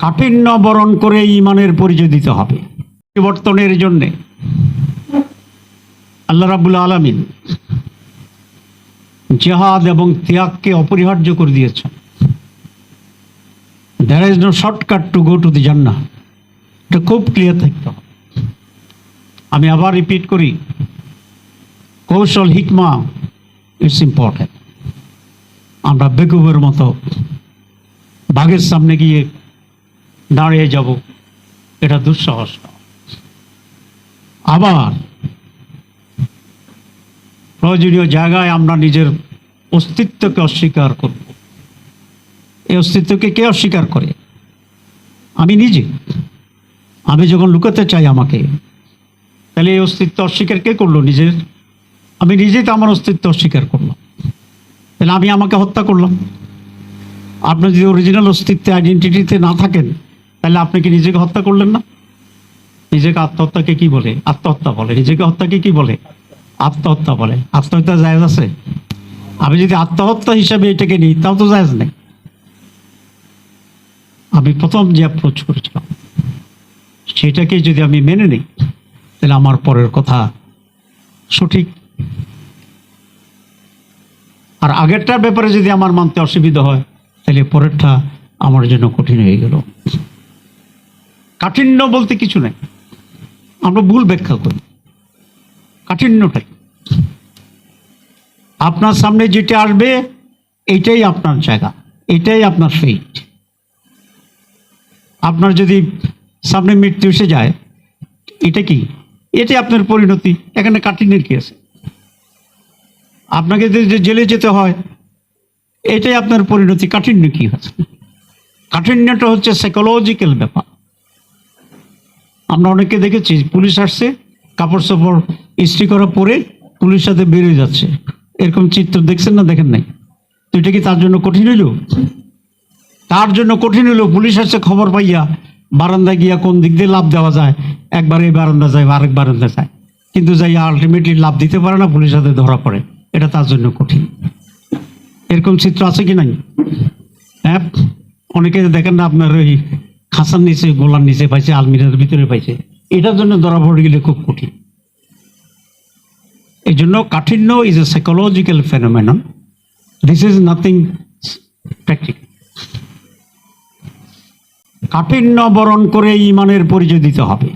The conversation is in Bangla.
কাঠিন্য বরণ করে ইমানের পরিচয় দিতে হবে পরিবর্তনের জন্যে। আল্লাহ রাবুল আলমিন জেহাদ এবং ত্যাগকে অপরিহার্য করে দিয়েছেন। There is no shortcut to go to the জান্না এটা খুব ক্লিয়ার থাকতে আমি আবার রিপিট করি, কৌশল হিকমা ইটস ইম্পর্টেন্ট আমরা বেকুবের মতো বাঘের সামনে গিয়ে দাঁড়িয়ে যাব। এটা দুঃসাহস। আবার প্রয়োজনীয় জায়গায় আমরা নিজের অস্তিত্বকে অস্বীকার করব। এই অস্তিত্বকে কে অস্বীকার করে? আমি নিজে। আমি যখন লুকাতে চাই আমাকে, তাহলে এই অস্তিত্ব অস্বীকার কে করল নিজের? আমি নিজেই তো আমার অস্তিত্ব অস্বীকার করলাম। তাহলে আমি আমাকে হত্যা করলাম। আপনি যদি অরিজিনাল অস্তিত্বে আইডেন্টিটিতে না থাকেন তাহলে আপনি কি নিজেকে হত্যা করলেন না? নিজেকে আত্মহত্যাকে কি বলে? আত্মহত্যা বলে। নিজেকে হত্যাকে কি বলে? আত্মহত্যা বলে। আত্মহত্যা জায়জ আছে? আমি যদি আত্মহত্যা হিসাবে এটাকে নিই, তাও তো জায়জ নেই। আমি প্রথম যে অ্যাপ্রোচ করেছিলাম, সেটাকে যদি আমি মেনে নিই, তাহলে আমার পরের কথা সঠিক। আর আগেরটার ব্যাপারে যদি আমার মানতে অসুবিধা হয়, তাহলে পরেরটা আমার জন্য কঠিন হয়ে গেল। কাঠিন্য বলতে কিছু নেই। আমরা ভুল ব্যাখ্যা করি। কাঠিন্যটাই আপনার সামনে যেটা আসবে, এটাই আপনার জায়গা, এটাই আপনার ফেইট আপনার যদি সামনে মৃত্যু এসে যায়, এটা কি? এটাই আপনার পরিণতি। এখানে কাঠিন্যের কি আছে? আপনাকে যদি জেলে যেতে হয়, এটাই আপনার পরিণতি। কাঠিন্য কি আছে? কাঠিন্যটা হচ্ছে সাইকোলজিক্যাল ব্যাপার। আমরা অনেকে দেখেছি, পুলিশ আসছে কাপড় সাপড় ইস্ত্রি করা পরে পুলিশ সাথে বেরিয়ে যাচ্ছে। এরকম চিত্র দেখছেন না, দেখেন নাই? তো এটা কি তার জন্য কঠিন হইল? তার জন্য কঠিন হইল, পুলিশ আসছে, খবর পাইয়া বারান্দায় গিয়া কোন দিক দিয়ে লাভ দেওয়া যায়, একবার এই বারান্দা যায় আরেক বারান্দা যায়। কিন্তু যাই আলটিমেটলি লাভ দিতে পারে না পুলিশ সাথে ধরা পড়ে। এটা তার জন্য কঠিন। এরকম চিত্র আছে কি নাই? হ্যাঁ অনেকে দেখেন না আপনার ওই খাঁচার নিচে গোলার নিচে পাইছে, আলমিরার ভিতরে পাইছে। এটার জন্য ধরা পড়ে গেলে খুব কঠিন। এই জন্য কাঠিন্য is a psychological phenomenon this is nothing practical কাঠিন্য বরণ করে ইমানের পরিচয় দিতে হবে।